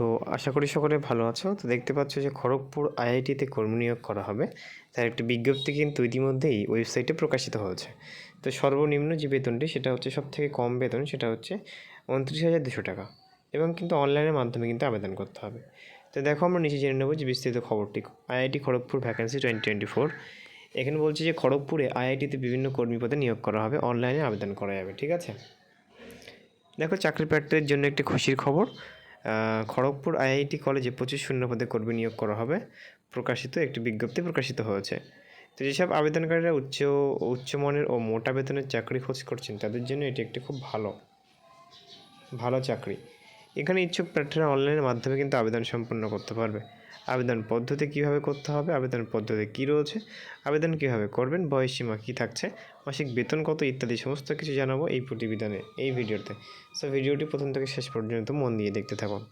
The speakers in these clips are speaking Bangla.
তো আশা করি সকলে ভালো আছো। তো দেখতে পাচ্ছ যে খড়গপুর আইআইটিতে কর্মী নিয়োগ করা হবে। তার একটি বিজ্ঞপ্তি কিন্তু ইতিমধ্যেই ওয়েবসাইটে প্রকাশিত হয়েছে। তো সর্বনিম্ন যে বেতনটি, সেটা হচ্ছে সব থেকে কম বেতন, সেটা হচ্ছে উনত্রিশ হাজার দুশো টাকা। এবং কিন্তু অনলাইনের মাধ্যমে কিন্তু আবেদন করতে হবে। তো দেখো, আমরা নিচে জেনে নেব যে বিস্তারিত খবরটি। IIT Kharagpur vacancy twenty twenty four এখানে বলছে যে খড়গপুরে আইআইটিতে বিভিন্ন কর্মী পদে নিয়োগ করা হবে। অনলাইনে আবেদন করা যাবে, ঠিক আছে? দেখো চাকরি প্রার্থীদের জন্য একটি খুশির খবর। খড়গপুর আইআইটি কলেজে পঁচিশ শূন্য পদে কর্মী নিয়োগ করা হবে। প্রকাশিত একটি বিজ্ঞপ্তি প্রকাশিত হয়েছে। তো যেসব আবেদনকারীরা উচ্চ উচ্চমানের ও মোটা বেতনের চাকরি খোঁজ করছেন, তাদের জন্য এটি একটি খুব ভালো ভালো চাকরি। এখানে ইচ্ছুক প্রার্থীরা অনলাইনের মাধ্যমে কিন্তু আবেদন সম্পন্ন করতে পারবে। আবেদন পদ্ধতি কীভাবে করতে হবে, আবেদন পদ্ধতি কী রয়েছে, আবেদন কীভাবে করবেন বয়সসীমা কী থাকছে, মাসিক বেতন কত ইত্যাদি সমস্ত কিছু জানাব এই প্রতিবেদনে, এই ভিডিওতে। সো ভিডিওটি প্রথম থেকে শেষ পর্যন্ত মন দিয়ে দেখতে থাকুন।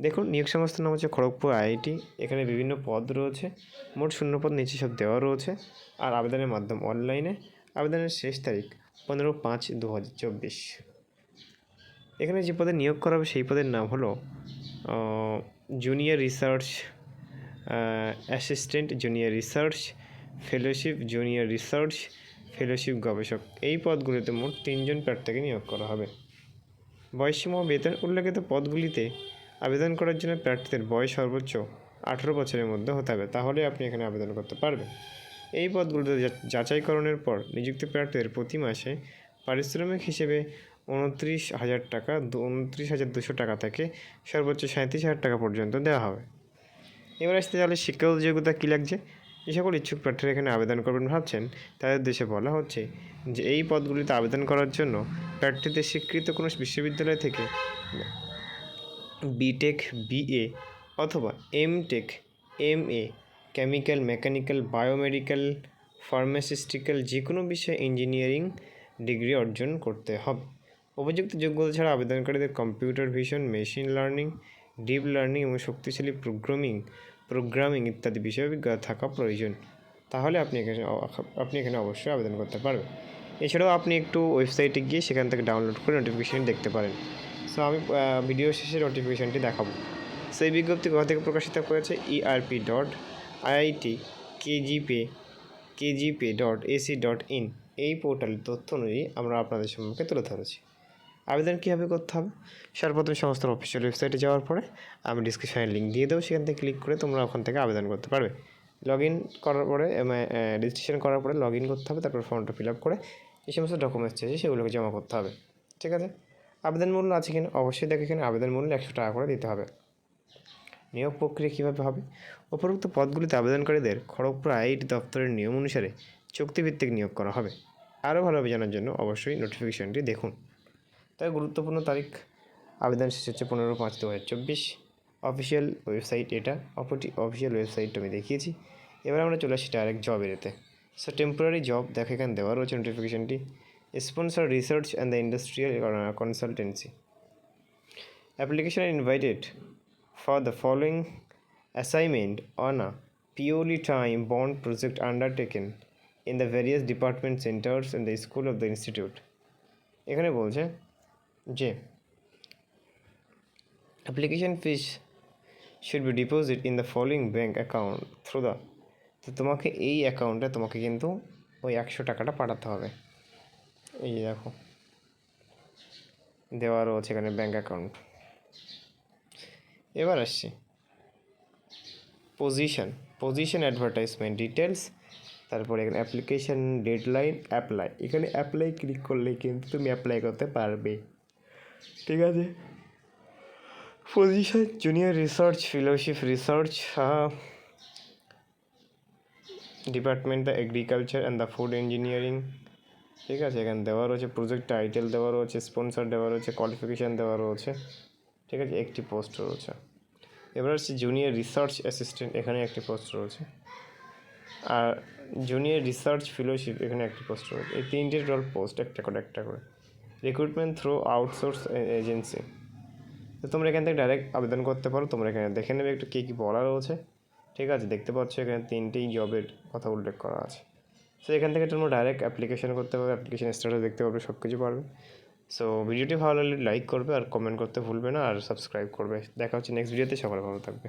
দেখুন, নিয়োগ সংস্থার নাম হচ্ছে খড়গপুর আইআইটি। এখানে বিভিন্ন পদ রয়েছে। মোট শূন্য পদ নিচে সব দেওয়া রয়েছে। আর আবেদনের মাধ্যম অনলাইনে। আবেদনের শেষ তারিখ পনেরো পাঁচ দু হাজার চব্বিশ। এখানে যে পদে নিয়োগ করা হবে, সেই পদের নাম হলো junior research assistant junior research fellowship junior research fellowship গবেষক এই পদগুলিতে মোট তিনজন প্রার্থীকে নিয়োগ করা হবে। বয়সীমা ও বেতন উল্লেখিত পদগুলিতে আবেদন করার জন্য প্রার্থীদের বয়স সর্বোচ্চ আঠেরো বছরের মধ্যে হতে হবে। তাহলে আপনি এখানে আবেদন করতে পারবেন। এই পদগুলিতে যাচাইকরণের পর নিযুক্ত প্রার্থীদের প্রতি মাসে পারিশ্রমিক হিসেবে উনত্রিশ হাজার টাকা উনত্রিশ হাজার দুশো টাকা থেকে সর্বোচ্চ সাঁত্রিশ হাজার টাকা পর্যন্ত দেওয়া হবে। এবার আসতে তাহলে শিক্ষাগত যোগ্যতা কী লাগছে? যে সকল ইচ্ছুক প্রার্থীরা এখানে আবেদন করবেন ভাবছেন, তাদের দেশে বলা হচ্ছে যে এই পদগুলিতে আবেদন করার জন্য প্রার্থীদের স্বীকৃত কোনো বিশ্ববিদ্যালয় থেকে বিটেক বিএ অথবা এমটেক এ কেমিক্যাল মেকানিক্যাল বায়োমেডিক্যাল ফার্মাসিস্টিক্যাল যে কোনো বিষয়ে ইঞ্জিনিয়ারিং ডিগ্রি অর্জন করতে হবে। উপযুক্ত যোগ্যতা ছাড়া আবেদনকারীদের computer vision, machine learning, deep learning এবং শক্তিশালী প্রোগ্রামিং প্রোগ্রামিং ইত্যাদি বিষয়ে অভিজ্ঞতা থাকা প্রয়োজন। তাহলে আপনি এখানে আপনি এখানে অবশ্যই আবেদন করতে পারবেন। এছাড়াও আপনি একটু ওয়েবসাইটে গিয়ে সেখান থেকে ডাউনলোড করে নোটিফিকেশন দেখতে পারেন। সো আমি ভিডিও শেষে নোটিফিকেশনটি দেখাবো। সেই বিজ্ঞপ্তি কোথা থেকে প্রকাশিত করেছে ERP dot IIT KGP KGP dot AC dot in এই পোর্টালের তথ্য অনুযায়ী আমরা আপনাদের সম্মুখে তুলে ধরেছি। আবেদন কীভাবে করতে হবে? সর্বপ্রথম সমস্ত অফিসিয়াল ওয়েবসাইটে যাওয়ার পরে আমি ডিসক্রিপশানে লিঙ্ক দিয়ে দেবো। সেখান থেকে ক্লিক করে তোমরা ওখান থেকে আবেদন করতে পারবে। লগ ইন করার পরে রেজিস্ট্রেশন করার পরে লগ ইন করতে হবে, তারপর ফর্মটা ফিল আপ করে যে সমস্ত ডকুমেন্টস চাইছে সেগুলোকে জমা করতে হবে। ঠিক আছে? আবেদন মূল্য আছে কিনা? অবশ্যই দেখো এখানে আবেদন মূল্য একশো টাকা করে দিতে হবে। নিয়োগ প্রক্রিয়া কীভাবে হবে? উপরোক্ত পদগুলিতে আবেদনকারীদের খড়গপুর আইআইটি দপ্তরের নিয়ম অনুসারে চুক্তিভিত্তিক নিয়োগ করা হবে। আরও ভালোভাবে জানার জন্য অবশ্যই নোটিফিকেশনটি দেখুন। তাই গুরুত্বপূর্ণ তারিখ আবেদন শেষ হচ্ছে পনেরো পাঁচ দু হাজার চব্বিশ। অফিসিয়াল ওয়েবসাইট এটা। অপরটি অফিসিয়াল ওয়েবসাইট আমি দেখিয়েছি। এবার আমরা চলে আসি ডাইরেক্ট জবের এতে। সো টেম্পোরারি জব দেখো এখানে দেওয়া রয়েছে নোটিফিকেশনটি sponsor research and the industrial consultancy are invited for the following assignment on a purely time bound project undertaken in the various department centers in the school of the institute এখানে বলছে যে application fees should be deposited in the following bank account through the, তো তোমাকে এই অ্যাকাউন্টে তোমাকে কিন্তু ওই একশো টাকাটা পাঠাতে হবে। এই দেখো। দেওয়া রয়েছে এখানে ব্যাঙ্ক অ্যাকাউন্ট এবার আসছি। পজিশন পজিশন অ্যাডভার্টাইজমেন্ট ডিটেলস তারপরে এখানে অ্যাপ্লিকেশন ডেডলাইন অ্যাপ্লাই এখানে অ্যাপ্লাই ক্লিক করলে কিন্তু তুমি অ্যাপ্লাই করতে পারবে। ঠিক আছে? Position junior research fellowship research department the agriculture and the food engineering ঠিক আছে? এখানে দেওয়া রয়েছে প্রজেক্ট টাইটেল দেওয়া রয়েছে স্পন্সর দেওয়া রয়েছে কোয়ালিফিকেশান দেওয়া রয়েছে, ঠিক আছে? একটি পোস্ট রয়েছে। এবার হচ্ছে জুনিয়র রিসার্চ অ্যাসিস্ট্যান্ট এখানে একটি পোস্ট রয়েছে। আর জুনিয়র রিসার্চ ফেলোশিপ এখানে একটি পোস্ট রয়েছে। এই তিনটে টোটাল পোস্ট একটা করে একটা করে। রিক্রুটমেন্ট থ্রু আউটসোর্স এজেন্সি তো তোমরা এখান থেকে ডাইরেক্ট আবেদন করতে পারো। তোমরা এখানে দেখে নেবে একটু কী কী বলা রয়েছে। ঠিক আছে? দেখতে পাচ্ছ এখানে তিনটেই জবের কথা উল্লেখ করা আছে। সো এখান থেকে তোমরা ডাইরেক্ট অ্যাপ্লিকেশন করতে পারবে। অ্যাপ্লিকেশন স্ট্যাটাস দেখতে পারবে সব কিছু পারবে। সো ভিডিওটি ভালো লাগলে লাইক করবে আর কমেন্ট করতে ভুলবে না। আর সাবস্ক্রাইব করবে। দেখা হচ্ছে নেক্সট ভিডিওতে সবার ভালো থাকবে।